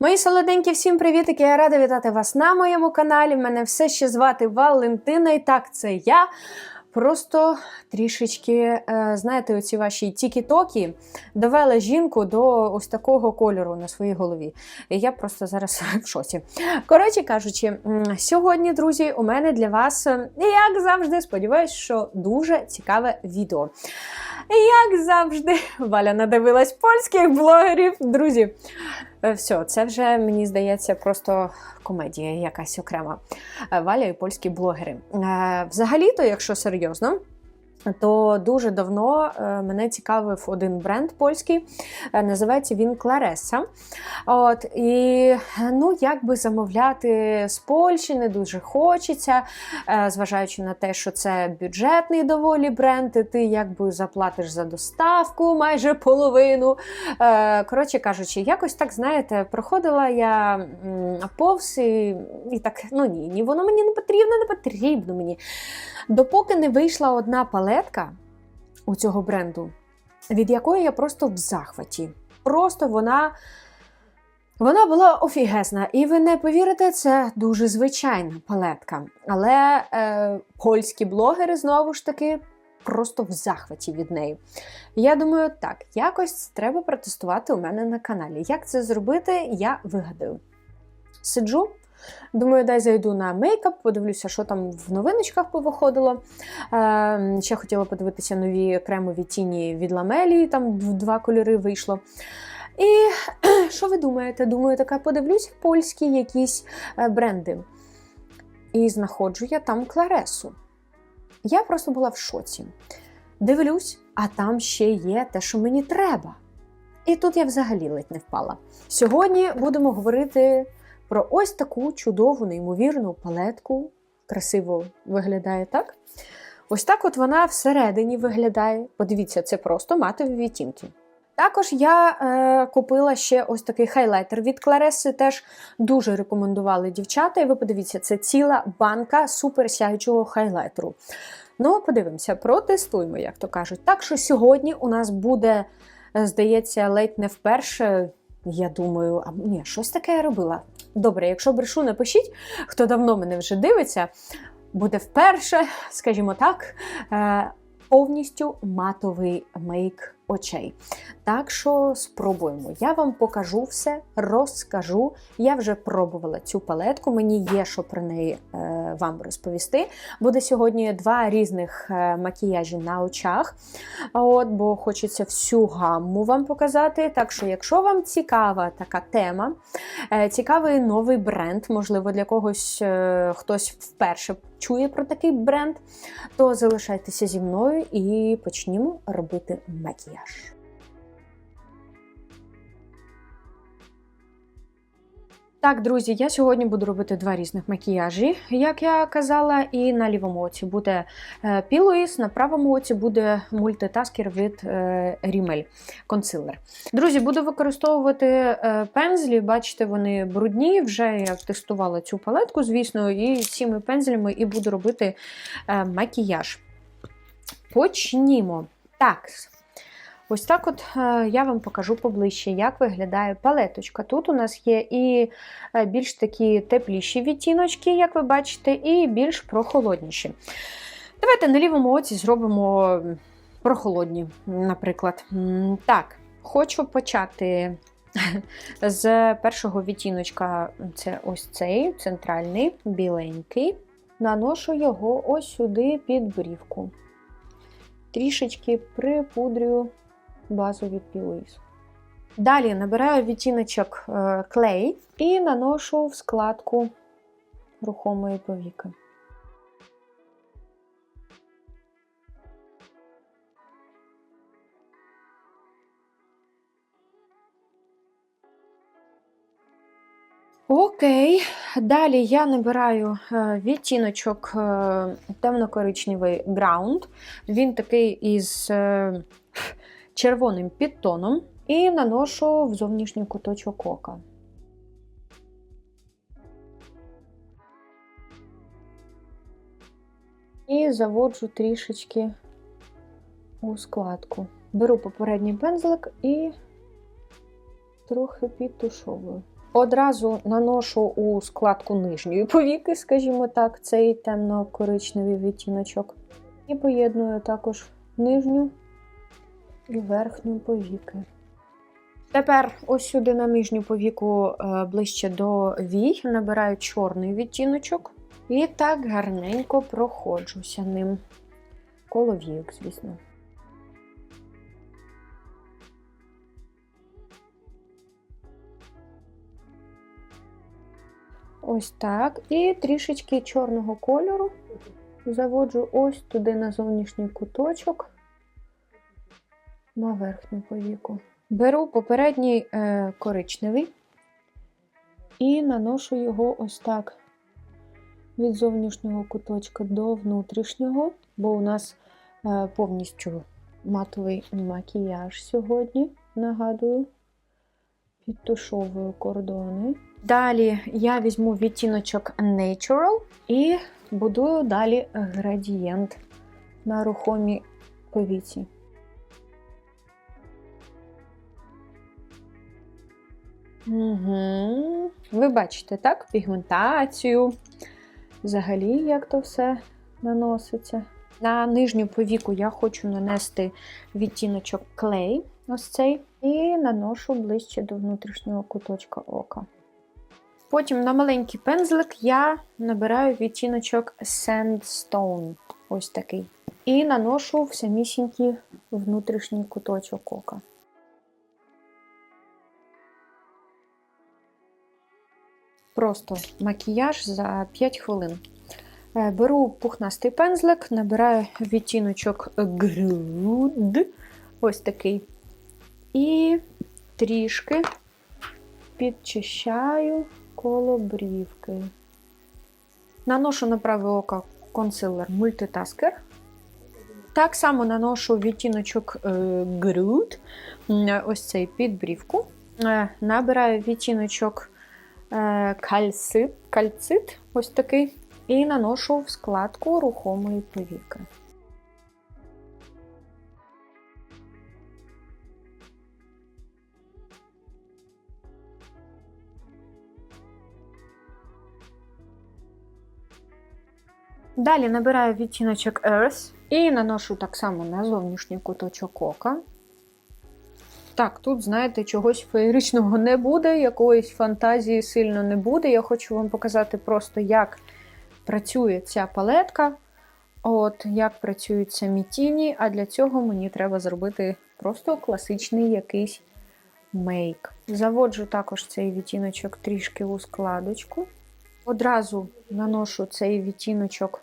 Мої солоденькі, всім привітики! Я рада вітати вас на моєму каналі. Мене все ще звати Валентина, і так, це я. Просто трішечки, е, знаєте, оці ваші тікі-токі довели жінку до ось такого кольору на своїй голові. І я просто зараз в шоці. Коротше кажучи, сьогодні, друзі, у мене для вас, е, як завжди, сподіваюсь, що дуже цікаве відео. Як завжди, Валя надивилась польських блогерів. Друзі, е, все, це вже мені здається просто комедія якась окрема. Е, Валя і польські блогери. Е, Взагалі-то, якщо серйозно. То дуже давно е, мене цікавив один бренд польський, е, називається він Клареса. От, і ну, як би замовляти з Польщі не дуже хочеться, е, зважаючи на те, що це бюджетний доволі бренд, і ти якби заплатиш за доставку майже половину. Коротше кажучи, якось так, знаєте, проходила я повз і, і так, ну ні, ні, воно мені не потрібно, не потрібно мені. Допоки не вийшла одна палетка у цього бренду, від якої я просто в захваті. Просто вона. Вона була офігезна, і ви не повірите, це дуже звичайна палетка. Але е, польські блогери знову ж таки просто в захваті від неї. Я думаю, так, якось треба протестувати у мене на каналі. Як це зробити, я вигадаю. Сиджу, думаю, дай зайду на мейкап, подивлюся, що там в новиночках повиходило. Е, ще хотіла подивитися нові кремові тіні від ламелі, там в два кольори вийшло. І що ви думаєте? Думаю, така подивлюсь польські якісь е, бренди. І знаходжу я там Кларесу. Я просто була в шоці. Дивлюсь, а там ще є те, що мені треба. І тут я взагалі ледь не впала. Сьогодні будемо говорити про ось таку чудову, неймовірну палетку. Красиво виглядає так. Ось так от вона всередині виглядає. Подивіться, це просто матові відтінки. Також я е, купила ще ось такий хайлайтер від Клареси. Теж дуже рекомендували дівчата. І ви подивіться, це ціла банка супер сяючого хайлайтеру. Ну, подивимося, протестуємо, як то кажуть. Так що сьогодні у нас буде, е, здається, ледь не вперше. Я думаю, а ні, щось таке я робила. Добре, якщо брешу, напишіть, хто давно мене вже дивиться, буде вперше, скажімо так, е, повністю матовий мейк очей. Так що спробуємо. Я вам покажу все, розкажу. Я вже пробувала цю палетку, мені є що про неї е, вам розповісти. Буде сьогодні два різних е, макіяжі на очах. От, бо хочеться всю гамму вам показати. Так що, якщо вам цікава така тема, е, цікавий новий бренд, можливо, для когось хтось вперше чує про такий бренд, то залишайтеся зі мною і почнімо робити макіяж. Так, друзі, я сьогодні буду робити два різних макіяжі, як я казала, і на лівому оці буде е, Пілоїс, на правому оці буде мультитаскер від Rimmel консилер. Друзі, буду використовувати е, пензлі, бачите, вони брудні. Вже я тестувала цю палетку, звісно, і цими пензлями і буду робити е, макіяж. Почнімо. Так, Ось так от е, я вам покажу поближче, як виглядає палеточка. Тут у нас є і е, більш такі тепліші відтіночки, як ви бачите, і більш прохолодніші. Давайте на лівому оці зробимо прохолодні, наприклад. Так, хочу почати з першого відтіночка. Це ось цей центральний, біленький. Наношу його ось сюди під брівку. Трішечки припудрюю базу від. Далі набираю відтіночок е, Clay і наношу в складку рухомої повіки. Окей, далі я набираю е, відтіночок е, темно-коричневий Ground. Він такий із червоним підтоном і наношу в зовнішній куточок ока. І заводжу трішечки у складку. Беру попередній пензлик і трохи підтушовую. Одразу наношу у складку нижньої повіки, скажімо так, цей темно-коричневий відтіночок. І поєдную також нижню і верхню повіки. Тепер ось сюди на нижню повіку е, ближче до вій, набираю чорний відтіночок і так гарненько проходжуся ним. Коло війок, звісно. Ось так. І трішечки чорного кольору заводжу ось туди на зовнішній куточок, на верхню повіку. Беру попередній е, коричневий і наношу його ось так від зовнішнього куточка до внутрішнього, бо у нас е, повністю матовий макіяж сьогодні, нагадую, підтушовую кордони. Далі я візьму відтіночок Natural і будую далі градієнт на рухомій повіці. Угу. Ви бачите, так? Пігментацію. Взагалі, як то все наноситься. На нижню повіку я хочу нанести відтіночок клей, ось цей, і наношу ближче до внутрішнього куточка ока. Потім на маленький пензлик я набираю відтіночок Sandstone, ось такий. І наношу в самісінький внутрішній куточок ока. Просто макіяж за 5 хвилин. Е, Беру пухнастий пензлик, набираю відтіночок Груд, ось такий. І трішки підчищаю коло брівки. Наношу на праве око консилер Multitasker. Так само наношу відтіночок Груд, ось цей під брівку. Е, Набираю відтіночок е, кальцит, кальцит, ось такий, і наношу в складку рухомої повіки. Далі набираю відтіночок Earth і наношу так само на зовнішній куточок ока. Так, тут, знаєте, чогось феєричного не буде, якоїсь фантазії сильно не буде. Я хочу вам показати просто, як працює ця палетка, от, як працюють самі тіні, а для цього мені треба зробити просто класичний якийсь мейк. Заводжу також цей відтіночок трішки у складочку. Одразу наношу цей відтіночок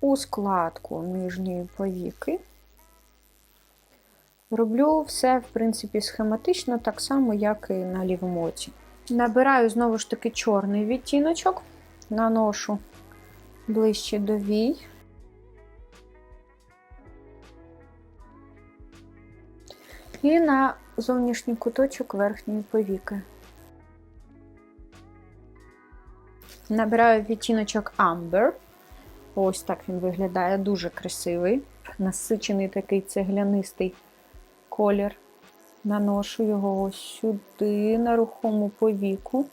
у складку нижньої повіки. Роблю все, в принципі, схематично, так само, як і на лівому оці. Набираю знову ж таки чорний відтіночок, наношу ближче до вій. І на зовнішній куточок верхньої повіки. Набираю відтіночок Amber. Ось так він виглядає, дуже красивий. Насичений такий цеглянистий колір. Наношу його ось сюди, на рухому повіку.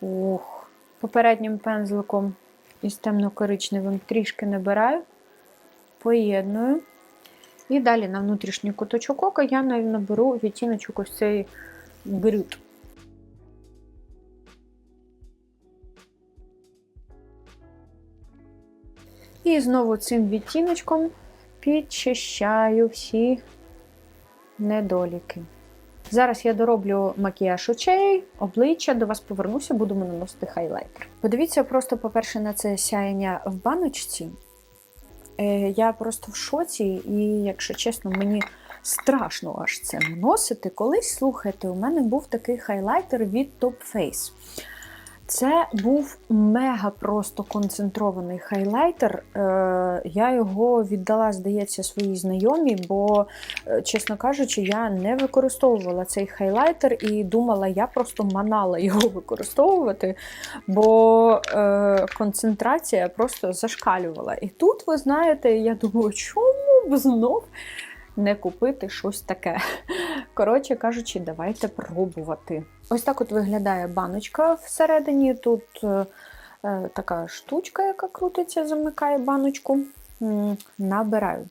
Ох, попереднім пензликом із темно-коричневим трішки набираю, поєдную. І далі на внутрішній куточок ока я наберу відтіночок ось цей брют. І знову цим відтіночком підчищаю всі недоліки. Зараз я дороблю макіяж очей, обличчя, до вас повернуся, будемо наносити хайлайтер. Подивіться просто, по-перше, на це сяєння в баночці. Е, Я просто в шоці, і, якщо чесно, мені страшно аж це наносити. Колись, слухайте, у мене був такий хайлайтер від Top Face. Це був мега просто концентрований хайлайтер. Е, Я його віддала, здається, своїй знайомій, бо, е, чесно кажучи, я не використовувала цей хайлайтер і думала, я просто манала його використовувати, бо е, концентрація просто зашкалювала. І тут, ви знаєте, я думаю, чому б знов не купити щось таке. Коротше кажучи, давайте пробувати. Ось так от виглядає баночка всередині. Тут е, е, така штучка, яка крутиться, замикає баночку. Набираю.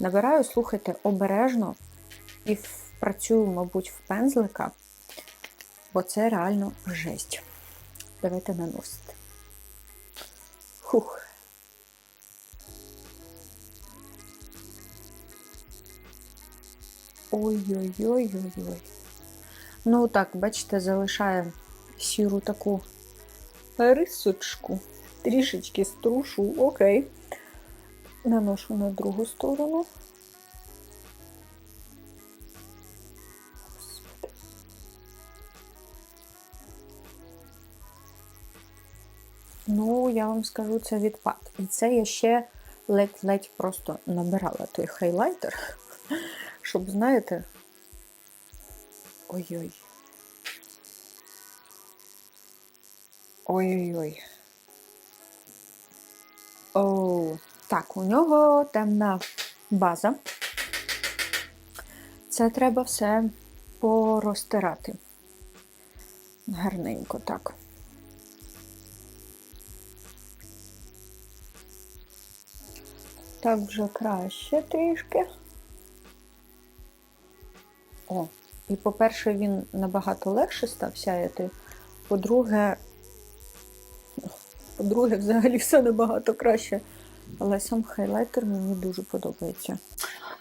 Набираю, слухайте, обережно і працюю, мабуть, в пензлика, бо це реально жесть. Давайте наносити. Хух. Ой-ой-ой-ой-ой. Ну, так, бачите, залишає сіру таку рисочку. Трішечки струшу, окей. Наношу на другу сторону. Ну, я вам скажу, це відпад. І це я ще ледь-ледь просто набирала той хайлайтер, щоб, знаєте. Ой-ой. Ой-ой-ой. Оу. Так, у нього темна база. Це треба все порозтирати. Гарненько так. Так вже краще трішки. О, і по-перше, він набагато легше став сяяти. По-друге, по-друге, взагалі все набагато краще. Але сам хайлайтер мені дуже подобається.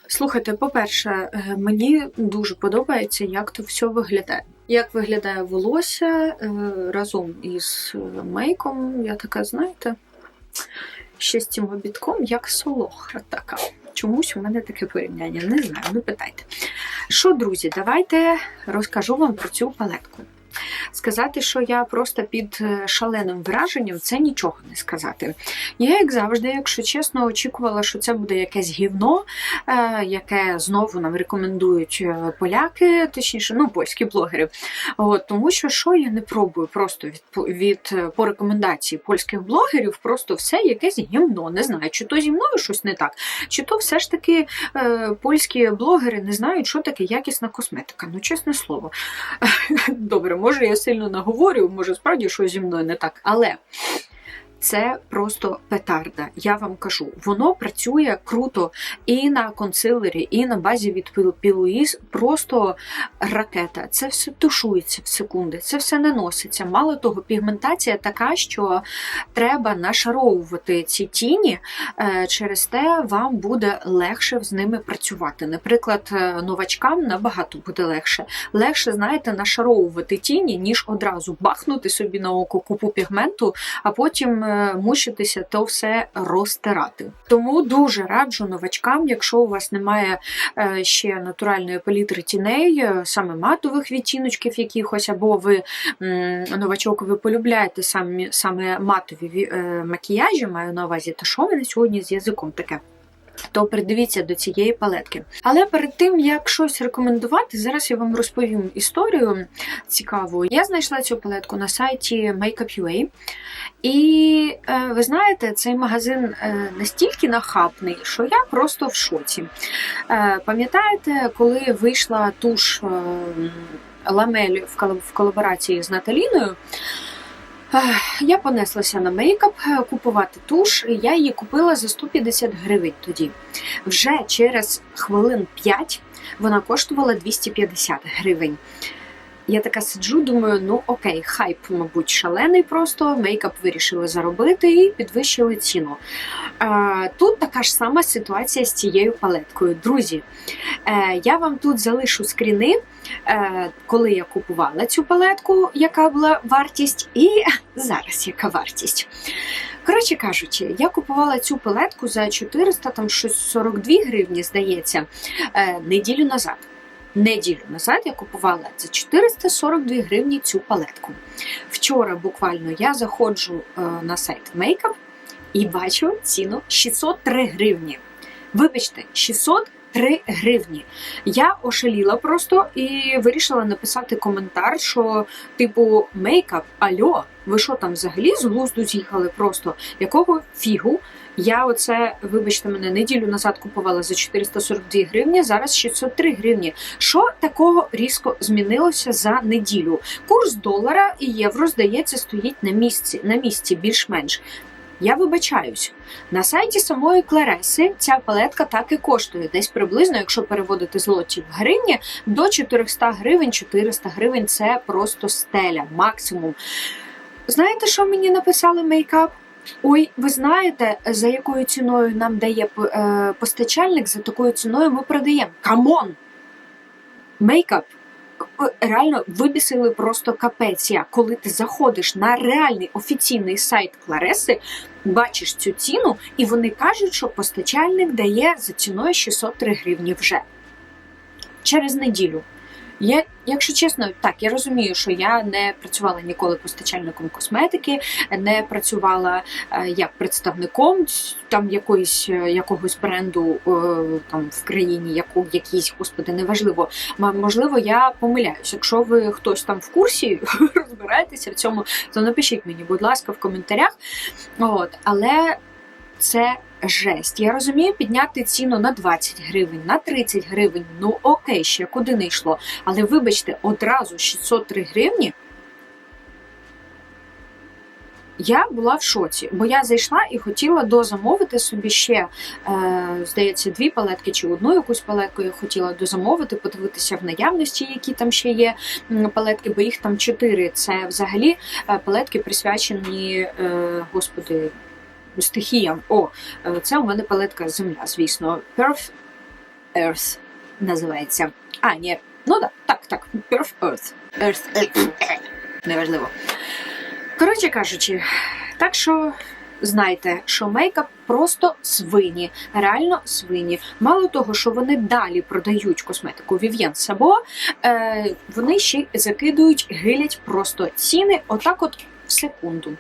Слухайте, по-перше, е, мені дуже подобається, як то все виглядає. Як виглядає волосся е, разом із мейком. Я така, знаєте, ще з цим обідком, як солоха така. Чомусь у мене таке порівняння, не знаю, не питайте. Що, друзі, давайте розкажу вам про цю палетку. Сказати, що я просто під е, шаленим враженням, це нічого не сказати. Я, як завжди, якщо чесно, очікувала, що це буде якесь гівно, е, яке знову нам рекомендують е, поляки, точніше, ну, польські блогери. От, Тому що що я не пробую просто від, від по рекомендації польських блогерів, просто все якесь гівно. Не знаю, чи то зі мною щось не так, чи то все ж таки польські блогери не знають, що таке якісна косметика. Ну, чесне слово. Добре, може я сильно наговорю, може справді щось зі мною не так. Але це просто петарда. Я вам кажу, воно працює круто і на консилері, і на базі від Пілуїс. Просто ракета. Це все тушується в секунди, це все не носиться. Мало того, пігментація така, що треба нашаровувати ці тіні, е, через те вам буде легше з ними працювати. Наприклад, е, новачкам набагато буде легше. Легше, знаєте, нашаровувати тіні, ніж одразу бахнути собі на око купу пігменту, а потім. Е, мучитися то все розтирати. Тому дуже раджу новачкам, якщо у вас немає е, ще натуральної палітри тіней, е, саме матових відтіночків якихось, або ви новачок, ви полюбляєте самі, саме матові макіяжі, маю на увазі, то що мене сьогодні з язиком таке? То придивіться до цієї палетки. Але перед тим, як щось рекомендувати, зараз я вам розповім історію цікаву. Я знайшла цю палетку на сайті Makeup.ua. І е, ви знаєте, цей магазин е, настільки нахабний, що я просто в шоці. Е, пам'ятаєте, коли вийшла туш ламель в колаборації з Наталіною? Я понеслася на мейкап е, купувати туш. Я її купила за 150 гривень тоді. Вже через хвилин 5 вона коштувала 250 гривень. Я така сиджу, думаю, ну окей, хайп, мабуть, шалений просто, мейкап вирішили заробити і підвищили ціну. Тут така ж сама ситуація з цією палеткою. Друзі, е, я вам тут залишу скріни, е, коли я купувала цю палетку, яка була вартість, і зараз яка вартість. Коротше кажучи, я купувала цю палетку за 400 там щось 42 гривні, здається, е, неділю назад. Неділю назад я купувала за 442 гривні цю палетку. Вчора буквально я заходжу е, на сайт Makeup і бачу ціну 603 гривні. Вибачте, 603 гривні. Я ошаліла просто і вирішила написати коментар, що, типу, мейкап, альо, ви що там взагалі з глузду з'їхали просто? Якого фігу Я оце, вибачте мене, неділю назад купувала за 442 гривні, зараз 603 гривні. Що такого різко змінилося за неділю? Курс долара і євро, здається, стоїть на місці, на місці більш-менш. Я вибачаюсь, на сайті самої Клареси ця палетка так і коштує. Десь приблизно, якщо переводити злоті в гривні, до 400 гривень, 400 гривень це просто стеля, максимум. Знаєте, що мені написали мейкап? Ой, ви знаєте, за якою ціною нам дає е, постачальник, за такою ціною ми продаємо. Камон! Мейкап реально вибісили просто капець. як Коли ти заходиш на реальний офіційний сайт Клареси, бачиш цю ціну, і вони кажуть, що постачальник дає за ціною 603 гривні вже через неділю. Я, якщо чесно, так я розумію, що я не працювала ніколи постачальником косметики, не працювала е, як представником там якоїсь е, якогось бренду е, там в країні, яку якийсь, господи, неважливо. Можливо, я помиляюсь. Якщо ви хтось там в курсі розбираєтеся в цьому, то напишіть мені, будь ласка, в коментарях. От, але це жесть. Я розумію підняти ціну на 20 гривень, на 30 гривень. Ну окей, ще куди не йшло. Але вибачте, одразу 603 гривні. Я була в шоці, бо я зайшла і хотіла дозамовити собі ще, е, здається, дві палетки чи одну якусь палетку я хотіла дозамовити, подивитися в наявності, які там ще є палетки, бо їх там чотири. Це взагалі е, палетки присвячені, е, господи, стихіям. О, е, це у мене палетка земля, звісно. Perf Earth називається. А, ні, ну так, так, так. Perf Earth. Earth. Неважливо. Коротше кажучи, так що. Знайте, що мейкап просто свині, реально свині. Мало того, що вони далі продають косметику Vivienne Sabo, е, вони ще закидують, гилять просто ціни, отак, от в секунду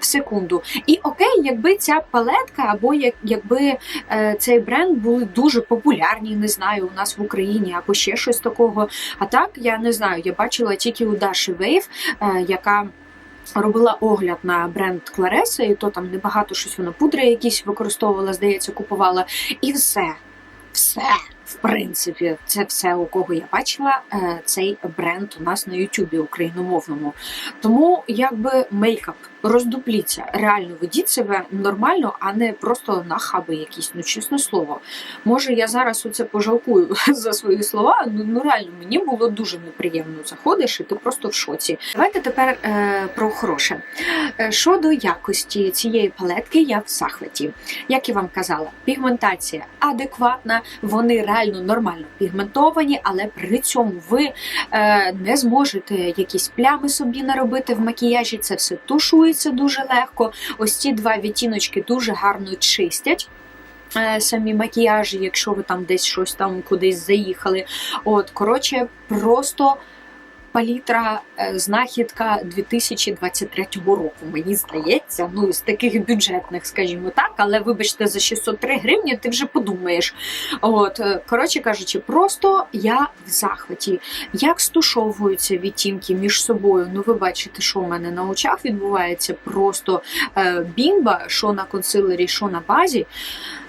в секунду. І окей, якби ця палетка, або як, якби е, цей бренд були дуже популярні, не знаю, у нас в Україні, або ще щось такого. А так, я не знаю, я бачила тільки у Даші Вейв, е, яка. Робила огляд на бренд Клареса, і то там небагато щось вона пудри якісь використовувала, здається, купувала. І все, все в принципі, це все, у кого я бачила е, цей бренд у нас на Ютубі україномовному. Тому якби мейкап роздупліться, реально ведіть себе нормально, а не просто на хаби якісь. Ну, чесне слово. Може, я зараз оце пожалкую за свої слова. Ну, ну реально мені було дуже неприємно. Заходиш, і ти просто в шоці. Давайте тепер е, про хороше. Е, щодо якості цієї палетки, я в захваті. Як я вам казала, пігментація адекватна, вони реально нормально пігментовані, але при цьому ви е, не зможете якісь плями собі наробити в макіяжі. Це все тушується дуже легко. Ось ці два відтіночки дуже гарно чистять. Е, самі макіяжі, якщо ви там десь щось там кудись заїхали. От, коротше, просто палітра е, знахідка 2023 року. Мені здається, ну з таких бюджетних, скажімо так, але вибачте, за 603 гривні ти вже подумаєш. От, е, коротше кажучи, просто я в захваті. Як стушовуються відтінки між собою? Ну, ви бачите, що у мене на очах відбувається просто е, бімба, що на консилері, що на базі.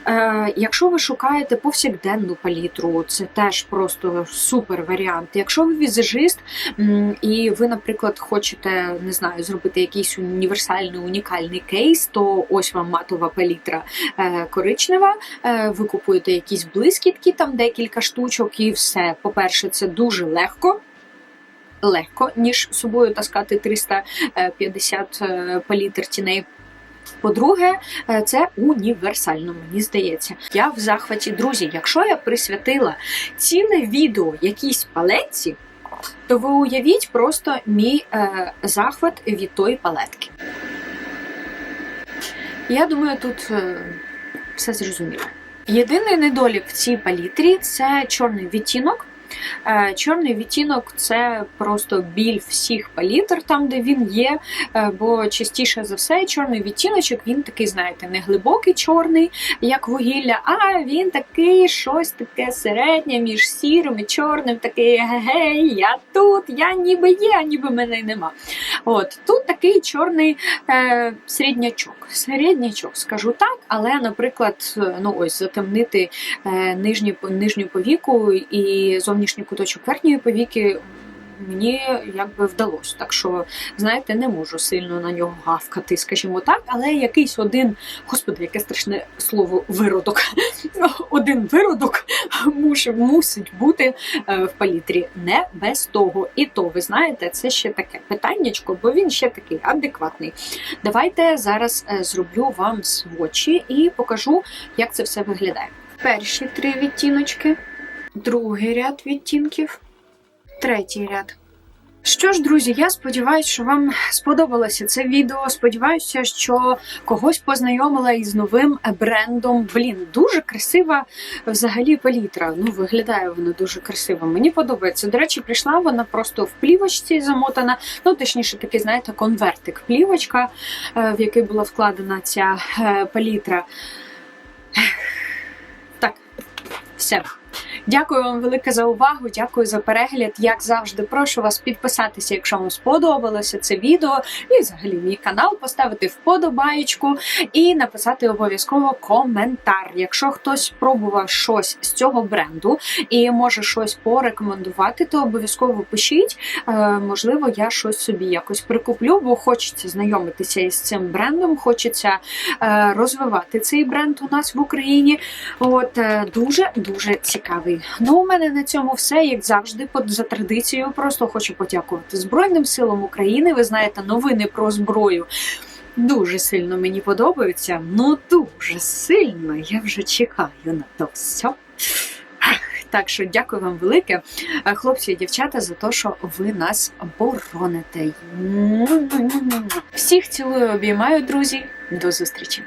Е, Якщо ви шукаєте повсякденну палітру, це теж просто супер варіант. Якщо ви візажист і ви, наприклад, хочете не знаю, зробити якийсь універсальний унікальний кейс, то ось вам матова палітра е, коричнева. Е, ви купуєте якісь блискітки, там декілька штучок, і все. По-перше, це дуже легко. Легко, ніж собою таскати 350 е, палітр тіней. По-друге, е, це універсально, мені здається. Я в захваті, друзі. Якщо я присвятила ціле відео якійсь палетці, то ви уявіть просто мій е, захват від тої палетки. Я думаю, тут е, все зрозуміло. Єдиний недолік в цій палітрі це чорний відтінок. Е, чорний відтінок це просто біль всіх палітр, там де він є. Е, бо частіше за все, чорний відтіночок, він такий, знаєте, не глибокий чорний, як вугілля, а він такий щось таке середнє між сірим і чорним, такий гей, я тут, я ніби є, а ніби мене нема. От тут такий чорний е, середнячок. Середнячок, скажу так, але, наприклад, ну ось затемнити е, нижню, нижню повіку і зовнішній куточок верхньої повіки. Мені якби вдалося, так що знаєте, не можу сильно на нього гавкати, скажімо так, але якийсь один, господи, яке страшне слово виродок. Один виродок мусить, мусить бути е, в палітрі, не без того. І то, ви знаєте, це ще таке питаннячко, бо він ще такий адекватний. Давайте зараз е, зроблю вам свочі і покажу, як це все виглядає. Перші три відтіночки, другий ряд відтінків, третій ряд. Що ж, друзі, я сподіваюся, що вам сподобалося це відео. Сподіваюся, що когось познайомила із новим брендом. Блін, дуже красива взагалі палітра. Ну, виглядає вона дуже красиво. Мені подобається. До речі, прийшла вона просто в плівочці замотана. Ну, точніше, такий, знаєте, конвертик. Плівочка, е, в який була вкладена ця е, палітра. Так, все. Дякую вам велике за увагу. Дякую за перегляд. Як завжди, прошу вас підписатися, якщо вам сподобалося це відео, і взагалі мій канал, поставити вподобаєчку і написати обов'язково коментар. Якщо хтось спробував щось з цього бренду і може щось порекомендувати, то обов'язково пишіть. Е, можливо, я щось собі якось прикуплю, бо хочеться знайомитися із цим брендом, хочеться е, розвивати цей бренд у нас в Україні. От е, дуже дуже цікавий. Ну, у мене на цьому все, як завжди, по- за традицією. Просто хочу подякувати Збройним силам України. Ви знаєте, новини про зброю. Дуже сильно мені подобаються. Ну дуже сильно. Я вже чекаю на то все. Так що дякую вам велике, е, хлопці і дівчата, за те, що ви нас бороните. Всіх цілую, обіймаю, друзі. До зустрічі!